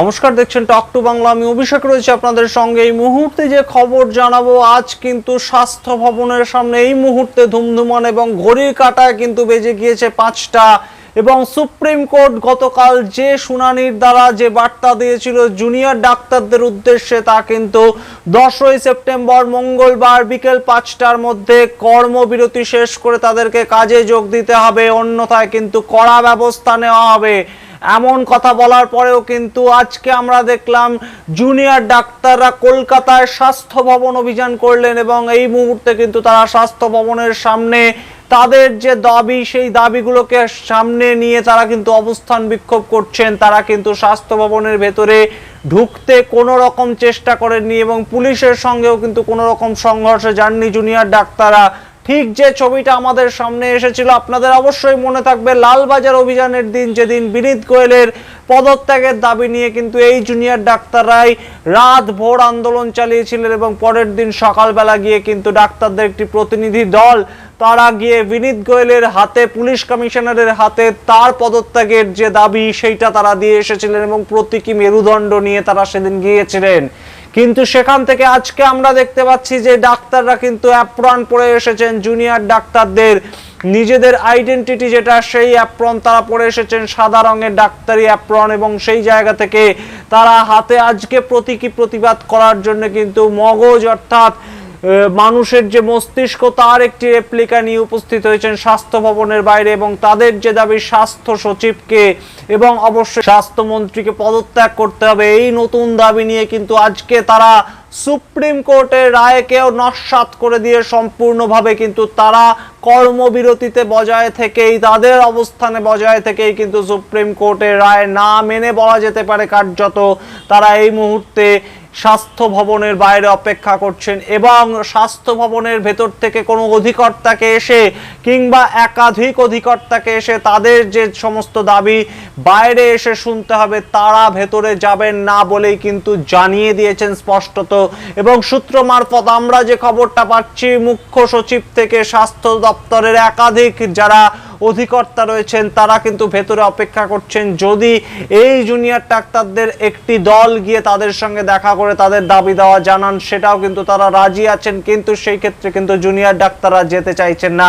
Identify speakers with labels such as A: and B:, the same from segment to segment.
A: নমস্কার, দেখছেন talk to Bangla আমি অভিষেক রয়েছে আপনাদের সঙ্গে। এই মুহূর্তে যে খবর জানাব, আজ কিন্তু স্বাস্থ্য ভবনের সামনে এই মুহূর্তে ধুমধুমান এবং ঘড়ির কাটায় কিন্তু বেজে গিয়েছে পাঁচটা। এবং সুপ্রিম কোর্ট গতকাল যে শুনানির দ্বারা যে বার্তা দিয়েছিল, জুনিয়র ডাক্তারদের উদ্দেশ্যে তা কিন্তু দশই সেপ্টেম্বর মঙ্গলবার বিকেল পাঁচটার মধ্যে কর্মবিরতি শেষ করে তাদেরকে কাজে যোগ দিতে হবে। অন্যথায় কিন্তু কড়া ব্যবস্থা নেওয়া হবে। এমন কথা বলার পরেও কিন্তু আজকে আমরা দেখলাম জুনিয়র ডাক্তাররা কলকাতায় স্বাস্থ্য ভবন অভিযান করলেন এবং এই মুহূর্তে কিন্তু তারা স্বাস্থ্য ভবনের সামনে তাদের যে দাবি, সেই দাবিগুলোকে সামনে নিয়ে তারা কিন্তু অবস্থান বিক্ষোভ করছেন। তারা কিন্তু স্বাস্থ্য ভবনের ভেতরে ঢুকতে কোনো রকম চেষ্টা করেননি এবং পুলিশের সঙ্গেও কিন্তু কোনো রকম সংঘর্ষে যাননি জুনিয়র ডাক্তাররা। ঠিক যে ছবিটা আমাদের সামনে এসেছিল, আপনাদের অবশ্যই মনে থাকবে লালবাজার অভিযানের দিন যেদিন বিনীত গোয়েলের পদত্যাগের দাবি নিয়ে কিন্তু এই জুনিয়র ডাক্তাররাই রাত ভোর আন্দোলন চালিয়েছিলেন এবং পরের দিন সকালবেলা গিয়ে কিন্তু ডাক্তারদের একটি প্রতিনিধি দল, তারা গিয়ে বিনীত গোয়েলের হাতে, পুলিশ কমিশনারের হাতে তার পদত্যাগের যে দাবি, সেইটা তারা দিয়ে এসেছিলেন এবং প্রতীকী মেরুদণ্ড নিয়ে তারা সেদিন গিয়েছিলেন। কিন্তু সেখান থেকে আজকে আমরা দেখতে পাচ্ছি যে ডাক্তাররা কিন্তু অ্যাপ্রন পরে এসেছেন জুনিয়র ডাক্তারদের। নিজেদের আইডেন্টিটি যেটা, সেই অ্যাপ্রন তারা পরে এসেছেন, সাদা রঙের ডাক্তারি অ্যাপ্রন এবং সেই জায়গা থেকে তারা হাতে আজকে প্রতীকী প্রতিবাদ করার জন্য কিন্তু মগজ অর্থাৎ মানুষের যে মস্তিষ্ক, তার একটি রেপ্লিকা নিয়ে উপস্থিত হয়েছেন স্বাস্থ্য ভবনের বাইরে এবং তাদের যে দাবি, স্বাস্থ্য সচিবকে এবং অবশ্যই স্বাস্থ্যমন্ত্রীকে পদত্যাগ করতে হবে, এই নতুন দাবি নিয়ে কিন্তু আজকে তারা সুপ্রিম কোর্টের রায়কেও নস্বাত করে দিয়ে সম্পূর্ণভাবে কিন্তু তারা কর্মবিরতিতে বজায় থেকেই, তাদের অবস্থানে বজায় থেকেই কিন্তু সুপ্রিম কোর্টের রায় না মেনে বলা যেতে পারে কার্যত তারা এই মুহূর্তে স্বাস্থ্য ভবনের বাইরে অপেক্ষা করছেন এবং স্বাস্থ্য ভবনের ভেতর থেকে কোনো অধিকর্তাকে এসে কিংবা একাধিক অধিকর্তাকে এসে তাদের যে সমস্ত দাবি বাইরে এসে শুনতে হবে, তারা ভেতরে যাবেন না বলেই কিন্তু জানিয়ে দিয়েছেন স্পষ্টত। এবং সূত্র মারফত আমরা যে খবরটা পাচ্ছি, মুখ্য সচিব থেকে স্বাস্থ্য দপ্তরের একাধিক যারা অধিকর্তা রয়েছেন, তারা কিন্তু ভেতরে অপেক্ষা করছেন। যদি এই জুনিয়র ডাক্তারদের একটি দল গিয়ে তাদের সঙ্গে দেখা করে তাদের দাবি দেওয়া জানান, সেটাও কিন্তু তারা রাজি আছেন, কিন্তু সেই ক্ষেত্রে কিন্তু জুনিয়র ডাক্তাররা যেতে চাইছেন না।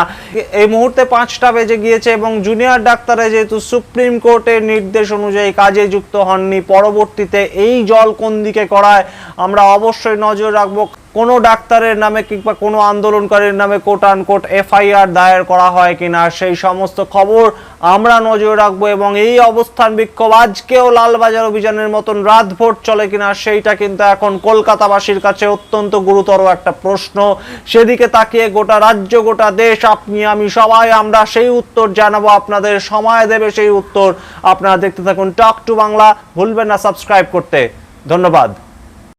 A: এই মুহূর্তে পাঁচটা বেজে গিয়েছে এবং জুনিয়র ডাক্তাররা যেহেতু সুপ্রিম কোর্টের নির্দেশ অনুযায়ী কাজে যুক্ত হননি, পরবর্তীতে এই জল কোন দিকে করায় আমরা অবশ্যই নজর রাখব। কোনো ডাক্তারের নামে কিংবা কোনো আন্দোলনকারীর নামে কোট আনকোট এফআইআর দায়ের করা হয় কিনা, সেই সমস্ত খবর আমরা নজর রাখব এবং এই অবস্থান বিক্ষোভ আজকেও লালবাজার অভিযানের মতন রাত ভোর চলে কিনা, সেইটা কিন্তু এখন কলকাতাবাসীর কাছে অত্যন্ত গুরুতর একটা প্রশ্ন। সেদিকে তাকিয়ে গোটা রাজ্য, গোটা দেশ, আপনি, আমি, সবাই, আমরা সেই উত্তর জানাব, আপনাদের সময় দেবে সেই উত্তর। আপনারা দেখতে থাকুন টক টু বাংলা ভুলবেন না সাবস্ক্রাইব করতে। ধন্যবাদ।